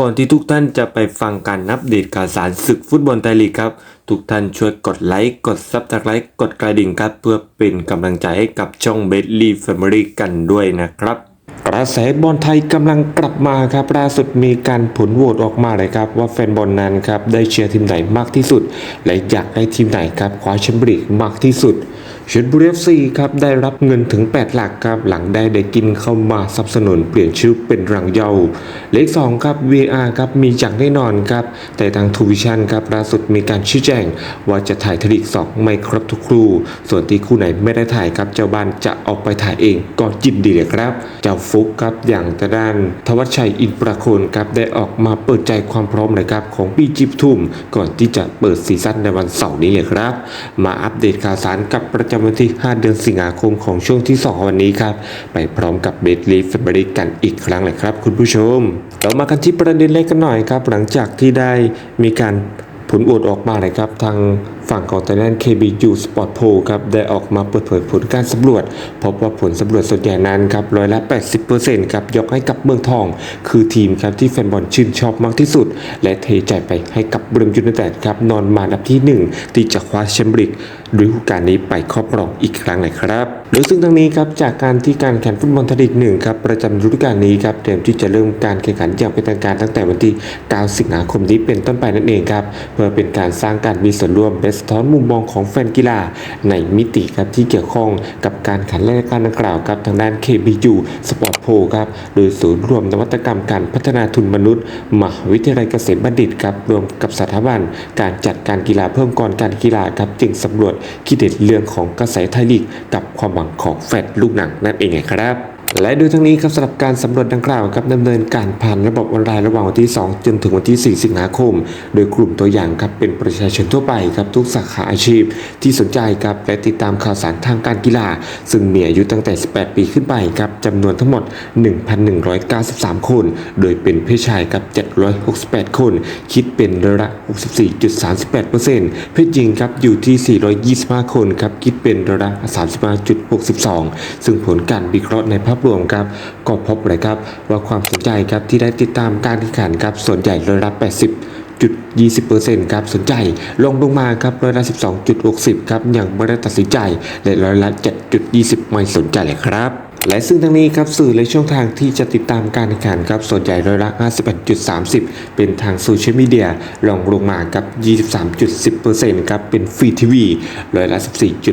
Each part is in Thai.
ก่อนที่ทุกท่านจะไปฟังการนับเดตข่าวสารศึกฟุตบอลไทยลีกครับ ทุกท่านช่วยกดไลค์ กดซับสไครต์กดกระดิ่งครับ เพื่อเป็นกำลังใจให้กับช่องเบสลีแฟมิลี่กันด้วยนะครับ กระแสบอลไทยกำลังกลับมาครับล่าสุดมีการผลโหวตออกมาเลยครับ ว่าแฟนบอลนั้นครับได้เชียร์ทีมไหนมากที่สุด และอยากให้ทีมไหนครับคว้าแชมเปี้ยนลีกมากที่สุด ชลบุรีเอฟซีครับได้รับเงินถึง 8 หลักครับหลังได้ได้กินเข้ามาสนับสนุนเปลี่ยนชื่อเป็นรังเยาเลข2ครับ VR ครับมีอย่างแน่นอนครับแต่ทางทูวิชันครับล่าสุดมีการชี้แจง ว่าจะถ่ายทลีก2ไม่ครบทุกคู่ ส่วนที่คู่ไหนไม่ได้ถ่ายครับเจ้าบ้านจะออกไปถ่ายเองก็ยินดีเลยครับ เจ้าฟุกครับอย่างทางด้านทวัชชัยอินประโคนครับได้ออกมาเปิดใจความพร้อมเลยครับของปีจิบทุ่มก่อนที่จะเปิดซีซั่นในวันเสาร์นี้เลยครับ มาอัปเดตข่าวสารกับประจำวันที่ 5 เดือนสิงหาคมของช่วงที่ 2 วันนี้ครับ ไปพร้อมกับเบสลีฟบริกันอีกครั้งเลยครับ คุณผู้ชม เรามากันที่ประเด็นแรกกันหน่อยครับ หลังจากที่ได้มีการผลโหวตออกมาเลยครับทาง ฝั่งของทางด้าน KBU Sport Poll ครับได้ออกมาเปิดเผยผลการสำรวจ พบว่าผลสำรวจส่วนใหญ่นั้นครับร้อยละ 80%ครับยกให้กับเมืองทอง คือทีมครับที่แฟนบอลชื่นชอบมากที่สุด และเทใจไปให้กับเบรมยูไนเต็ดครับนอนมาอันดับที่ 1 ที่จะคว้าแชมเปี้ยนลีกฤดูกาลนี้ไปครอบครองอีกครั้งเลยครับโดยซึ่งทั้งนี้ครับจากการที่การแข่งฟุตบอลไทยลีกหนึ่งครับประจำฤดูกาลนี้ครับเตรียมที่จะเริ่มการแข่งขันอย่างเป็นทางการตั้งแต่วันที่ 9 สิงหาคมนี้เป็นต้นไปนั่นเองครับเพื่อเป็นการสร้างการมีส่วนร่วมและสะท้อนมุมมองของแฟนกีฬาในมิติครับที่เกี่ยวข้องกับการข่งรายการดังกล่าวครับทางด้าน KBU Sport Pro ครับโดยศูนย์รวมนวัตกรรมการพัฒนาทุนมนุษย์มหาวิทยาลัยเกษมบัณฑิตครับรวมกับสถาบันการจัดการกีฬาเพิ่มกรการกีฬาครับจึงสำรวจคิดเห็นเรื่องของกระแสไทยลีกกับความหวังของแฟนลูกหนังนั่นเองครับ และโดยทั้งนี้ครับสำหรับการสำรวจดังกล่าวครับดำเนินการผ่านระบบออนไลน์ระหว่างวันที่ 2 จนถึงวันที่ 4 สิงหาคม โดยกลุ่มตัวอย่างครับเป็นประชาชนทั่วไปครับทุกสาขาอาชีพ ที่สนใจครับและติดตามข่าวสารทางการกีฬา ซึ่งมีอายุตั้งแต่ 18 ปีขึ้นไปครับจำนวนทั้งหมด 1,193 คน โดยเป็นเพศชายครับ 768 คน คิดเป็นร้อยละ 64.38%เพศหญิงครับอยู่ที่ 425 คนครับคิดเป็นร้อยละ 35.62 ซึ่งผลการวิเคราะห์ในภาพรวมครับก็พบเลยครับว่าความสนใจครับที่ได้ติดตามการแข่งขันครับส่วนใหญ่ร้อยละ80จุด20%ครับสนใจลงลงมาครับร้อยละ12.60 ครับยังไม่ได้ตัดสินใจและร้อยละ7.20 ไม่สนใจเลยครับ และซึ่งทั้งนี้ครับสื่อและช่องทางที่จะติดตามการแข่งขันครับส่วนใหญ่ร้อยละ 51.30 เป็นทางโซเชียลมีเดียรองลงมาครับ 23.10%ครับเป็นฟรีทีวีร้อยละ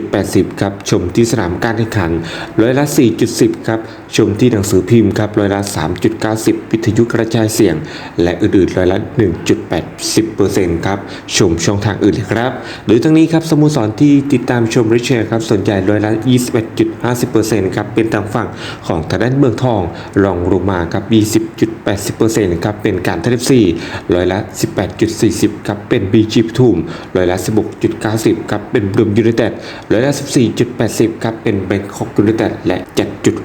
14.80 ครับชมที่สนามการแข่งขันร้อยละ 4.10 ครับชมที่หนังสือพิมพ์ครับร้อยละ 3.90 วิทยุกระจายเสียง และอื่นๆร้อยละ 1.80%ครับชมช่องทางอื่นครับหรือทั้งนี้ครับสโมสรที่ติดตามชมริเชร์ครับส่วนใหญ่ร้อยละ 21.50%ครับเป็นทางฝั่งของทางด้านเมืองทองรองลงมาครับ20.80%ครับเป็นการเทเลซีร้อยละ 18.40ครับเป็นบีจีปทุมร้อยละ 16.90ครับเป็นบลูมยูไนเต็ดร้อยละ 14.80ครับเป็นแบงคอกยูไนเต็ดและ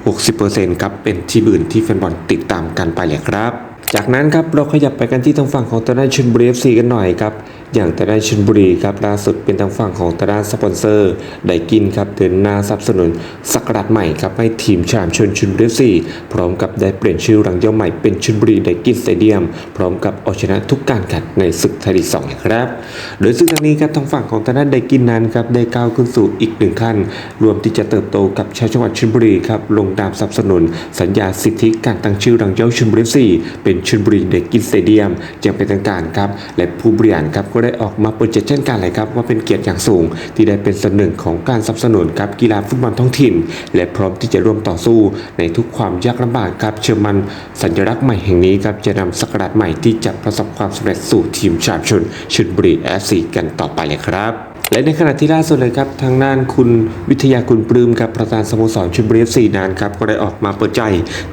7.60%ครับเป็นที่อื่นที่แฟนบอลติดตามกันไปเลยครับ จากนั้นครับเราขยับไปกันที่ทางฝั่งของตางด้านชลบุรีเอฟซีกันหน่อยครับ อย่างตางด้ชลบุรีครับล่าสุดเป็นทางฝั่งของตาด้านสปอนเซอร์ไดกินครับเดินหน้าสนับสนุนสักราชใหม่ครับให้ทีมชามชนชลบุรีเอฟซีพร้อมกับได้เปลี่ยนชื่อรังเย่าใหม่เป็นชลบุรีไดกินสเตเดียม พร้อมกับเอาชนะทุกการแข่งในศึกไทยลีกสองครับ โดยซึ่งทางนี้ครับทางฝั่งของตาด้านไดกินนั้นครับได้ก้าวขึ้นสู่อีกหนึ่งขั้น รวมที่จะเติบโตกับชาวจังหวัดชลบุรีครับลงนามสนับสนุน สัญญาสิทธิการตั้งชื่อรังเย่าชลบุรีเอฟซีเป็นชลบุรีไดกินสเตเดียมอย่างเป็นทางการครับและผู้บริหารครับก็ได้ออกมาเปิดเจตเช่นกันเลยครับว่าเป็นเกียรติอย่างสูง ที่ได้เป็นส่วนหนึ่งของการสนับสนุนครับกีฬาฟุตบอลท้องถิ่น และพร้อมที่จะร่วมต่อสู้ ในทุกความยากลำบากครับเชื่อมันสัญลักษณ์ใหม่แห่งนี้ครับจะนำสักราชใหม่ที่จะประสบความสำเร็จสู่ทีมชาติชนชลบุรีเอฟซีกันต่อไปเลยครับ และในขณะที่ล่าสุดเลยครับ ทางด้านคุณวิทยาคุณปลื้มครับประธานสโมสรชลบุรีเอฟซีนั้นครับก็ได้ออกมาเปิดใจ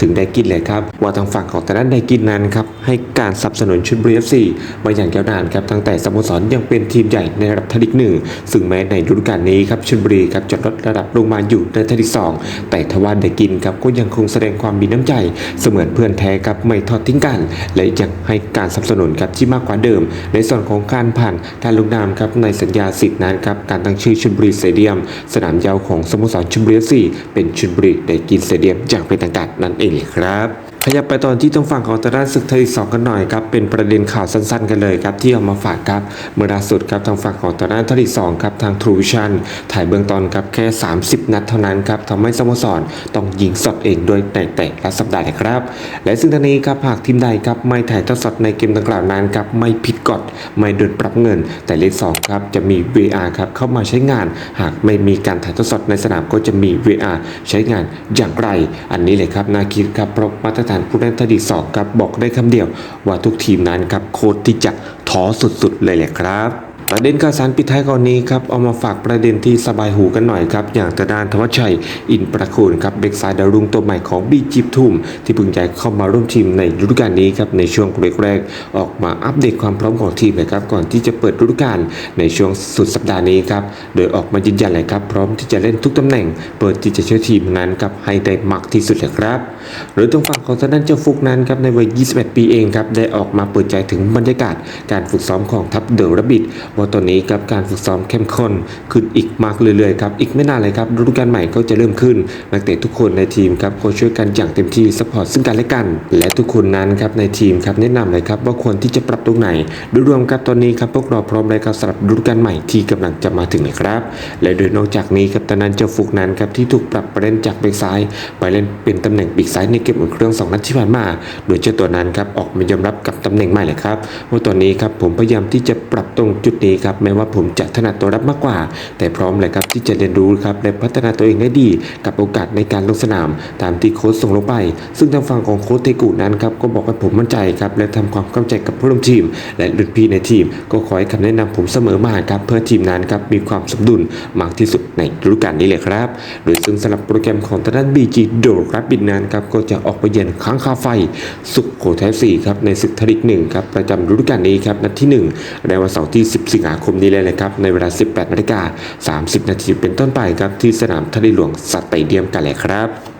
ถึงไดกินเลยครับ ว่าทางฝั่งของแต่ด้านไดกินนั้นครับให้การสนับสนุนชลบุรีเอฟซีมาอย่างยาวนานครับตั้งแต่สโมสรยังเป็นทีมใหญ่ในระดับทลีกหนึ่งซึ่งแม้ในฤดูกาลนี้ครับชลบุรีครับจะลดระดับลงมาอยู่ในทลีกสองแต่ทว่าไดกินครับก็ยังคงแสดงความมีน้ำใจ เสมือนเพื่อนแท้ครับไม่ทอดทิ้งกัน และยังให้การสนับสนุนครับที่มากกว่าเดิม ในส่วนของการผ่านการลงนามครับในสัญญาสิทธินั้นครับการตั้งชื่อชนบุรีสเตเดียม สนามหญ้าของสโมสรชนบุรีเอฟซีเป็นชนบุรีไดกินสเตเดียมอย่างเป็นทางการนั่นเองครับ ขยับไปตอนที่ต้องฝั่งของตาด้านศึกไทยสองกันหน่อยครับเป็นประเด็นข่าวสั้นๆ กันเลยครับที่เอามาฝากครับเมื่อล่าสุดครับทางฝั่งของตาด้านไทยสองครับทางทรูวิชันถ่ายเบื้องต้นครับแค่ 30 นัดเท่านั้นครับทำให้สโมสรต้องยิงสดเองโดยในแต่ละสัปดาห์เลยครับ และซึ่งทางนี้ครับหากทีมใดครับไม่ถ่ายทอดสดในเกมดังกล่าวนั้นครับไม่ผิดกฎไม่โดนปรับเงิน แต่เลขสองครับจะมี VR ครับเข้ามาใช้งาน หากไม่มีการถ่ายทอดสดในสนามก็จะมี VR ใช้งานอย่างไร อันนี้เลยครับนาคิดครับเพราะมาตรฐานผู้เล่นทดีสองครับบอกได้คำเดียว ว่าทุกทีมนั้นครับโคตรที่จะท้อสุดๆเลยแหละครับ ประเด็นข่าวสารปิดท้ายก่อนนี้ครับเอามาฝากประเด็นที่สบายหูกันหน่อยครับ อย่างตะดานธวัชชัย อินประคุณครับเบกซ้ายดาวรุ่งตัวใหม่ของบีจิบทุ่มที่เพิ่งย้ายเข้ามาร่วมทีมในฤดูกาลนี้ครับในช่วงแรกๆออกมาอัปเดตความพร้อมของทีมนะครับก่อนที่จะเปิดฤดูกาลในช่วงสุดสัปดาห์นี้ครับโดยออกมายืนยันเลยครับพร้อมที่จะเล่นทุกตำแหน่ง เปิดที่จะช่วยทีมนั้นครับให้ได้มากที่สุดเลยครับหรือตรงฝั่งของทางด้านเจ้าฟุกนั้นครับในวัย 21 ปีเองครับได้ออกมาเปิดใจถึงบรรยากาศการฝึกซ้อมของทัพเดอะระบิดวาตอนนี้ครับการฝึกซ้อมเข้มข้นขึ้นอีกมากเรื่อยๆครับอีกไม่นานเลยครับฤดูกาลใหม่ก็จะเริ่มขึ้นนักเตะทุกคนในทีมครับก็ช่วยกันอย่างเต็มที่ซัพพอร์ตซึ่งกันและกัน และทุกคนนั้นครับในทีมครับแนะนำเลยครับว่าควรที่จะปรับตรงไหนโดยรวมครับตอนนี้ครับพวกเราพร้อมเลยครับสำหรับฤดูกาลใหม่ที่กำลังจะมาถึงเลยครับ และโดยนอกจากนี้ครับตอนนั้นเจ้าฟุกนั้นครับที่ถูกปรับไปเล่นจากเบกซ้าย ไปเล่นเป็นตำแหน่งปีกซ้ายในเกมอุ่นเครื่องสองนัดที่ผ่านมา โดยเจ้าตัวนั้นครับออกมายอมรับกับตำแหน่งใหม่เลยครับว่าตอนนี้ครับผมพยายามที่จะปรับตรงจุดนี้ครับแม้ว่าผมจะถนัดตัวรับมากกว่า แต่พร้อมเลยครับที่จะเรียนรู้ครับและพัฒนาตัวเองได้ดี กับโอกาสในการลงสนาม ตามที่โค้ชส่งลงไป ซึ่งทางฝั่งของโค้ชเทกุนั้นครับก็บอกว่าผมมั่นใจครับและทำความเข้าใจกับผู้ร่วมทีม และรุ่นพี่ในทีม ก็ขอให้คำแนะนำผมเสมอมาครับเพื่อทีมนั้นครับมีความสมดุลมากที่สุดในฤดูกาลนี้เลยครับ โดยซึ่งสำหรับโปรแกรมของทางด้านบีจีโดรับบินนั้นครับก็จะออกไปเยือนค้างคาไฟ สุขโขทัย4ครับในศึกทริกหนึ่งครับประจำฤดูกาลนี้ครับนัดที่1ในวันเสาร์ที่10สิงหาคมนี้เลยนะครับ ในเวลา 18นาฬิกา30 นาทีเป็นต้นไปครับที่สนามทะเลหลวงสเตเดียมกันแหละครับ